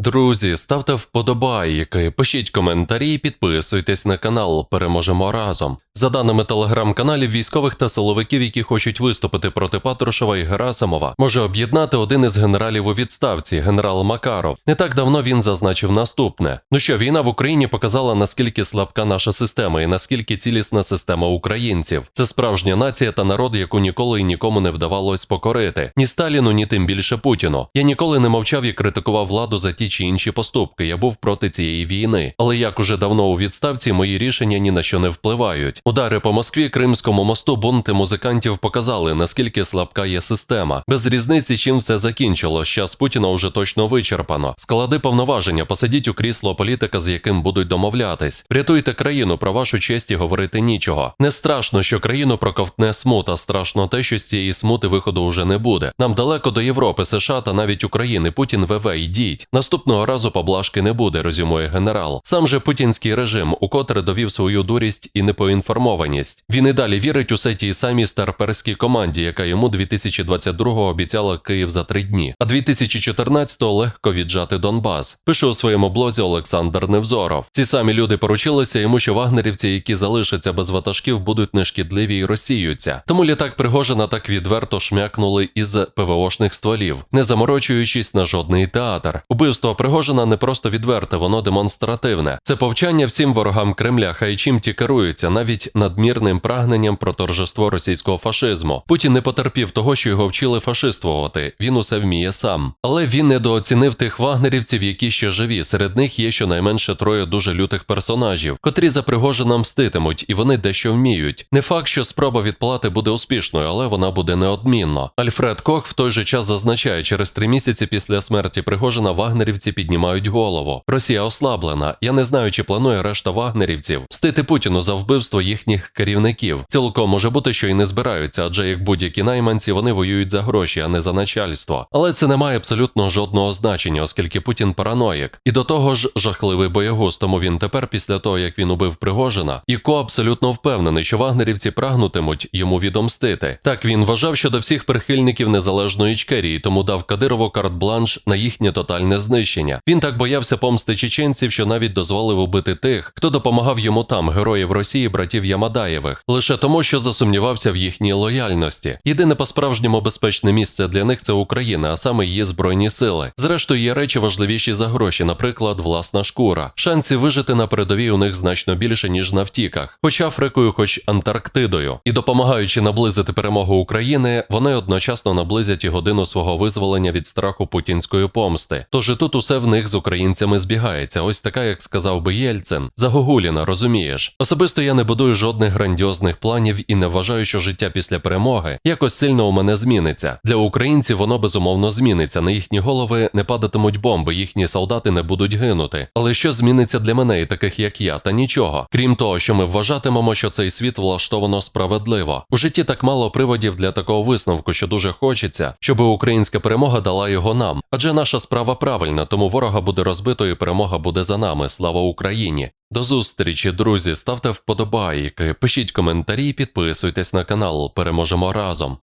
Друзі, ставте вподобайки, пишіть коментарі, підписуйтесь на канал. Переможемо разом. За даними телеграм-каналів військових та силовиків, які хочуть виступити проти Патрушева і Герасимова, може об'єднати один із генералів у відставці, генерал Макаров. Не так давно він зазначив наступне: ну що, війна в Україні показала наскільки слабка наша система і наскільки цілісна система українців. Це справжня нація та народ, яку ніколи і нікому не вдавалось покорити. Ні Сталіну, ні тим більше Путіну. Я ніколи не мовчав і критикував владу за ті чи інші поступки. Я був проти цієї війни. Але як уже давно у відставці мої рішення ні на що не впливають. Удари по Москві, Кримському мосту, бунти музикантів показали, наскільки слабка є система. Без різниці, чим все закінчило. Щас Путіна уже точно вичерпано. Склади повноваження, посадіть у крісло політика, з яким будуть домовлятись. Врятуйте країну, про вашу честь і говорити нічого. Не страшно, що країну проковтне смута. Страшно те, що з цієї смути виходу уже не буде. Нам далеко до Європи, США та навіть України. Путін ВВ, йдіть. Наступного разу поблажки не буде, резюмує генерал. Сам же путінський режим, укотре довів свою дурість і непоінформованість. Він і далі вірить усе тій самій старперській команді, яка йому 2022-го обіцяла Київ за три дні, а 2014-го легко віджати Донбас. Пише у своєму блозі Олександр Невзоров. Ці самі люди поручилися йому, що вагнерівці, які залишаться без ватажків, будуть нешкідливі і розсіються. Тому літак Пригожина так відверто шмякнули із ПВОшних стволів, не заморочуючись на жодний театр. Убивство Пригожина не просто відверте, воно демонстративне. Це повчання всім ворогам Кремля, хай чим ті керуються, навіть надмірним прагненням про торжество російського фашизму. Путін не потерпів того, що його вчили фашиствувати. Він усе вміє сам. Але він недооцінив тих вагнерівців, які ще живі. Серед них є щонайменше троє дуже лютих персонажів, котрі за Пригожина мститимуть, і вони дещо вміють. Не факт, що спроба відплати буде успішною, але вона буде неодмінно. Альфред Кох в той же час зазначає, через три місяці після смерті Пригожина вагнерівці піднімають голову. Росія ослаблена. Я не знаю, чи планує решта вагнерівців мстити Путіну за вбивство їхніх керівників. Цілком може бути, що і не збираються, адже як будь-які найманці вони воюють за гроші, а не за начальство. Але це не має абсолютно жодного значення, оскільки Путін параноїк. І до того ж жахливий боягуз, тому він тепер, після того як він убив Пригожина, Іко абсолютно впевнений, що вагнерівці прагнутимуть йому відомстити. Так він вважав щодо всіх прихильників незалежної Ічкерії, тому дав Кадирову карт-бланш на їхнє тотальне знищення. Він так боявся помсти чеченців, що навіть дозволив убити тих, хто допомагав йому там, героїв Росії, братів Ямадаєвих, лише тому, що засумнівався в їхній лояльності. Єдине по-справжньому безпечне місце для них це Україна, а саме її збройні сили. Зрештою, є речі важливіші за гроші, наприклад, власна шкура. Шансів вижити на передовій у них значно більше ніж на втіках, хоч Африкою, хоч Антарктидою. І допомагаючи наблизити перемогу України, вони одночасно наблизять і годину свого визволення від страху путінської помсти. Тож і тут усе в них з українцями збігається. Ось така, як сказав би Єльцин, загогуліна, розумієш. Особисто я не будую жодних грандіозних планів і не вважаю, що життя після перемоги якось сильно у мене зміниться. Для українців воно безумовно зміниться. На їхні голови не падатимуть бомби, їхні солдати не будуть гинути. Але що зміниться для мене і таких як я, та нічого. Крім того, що ми вважатимемо, що цей світ влаштовано справедливо. У житті так мало приводів для такого висновку, що дуже хочеться, щоб українська перемога дала його нам. Адже наша справа правильна, тому ворога буде розбито і перемога буде за нами. Слава Україні! До зустрічі, друзі. Ставте вподобайки, пишіть коментарі, підписуйтесь на канал. Переможемо разом.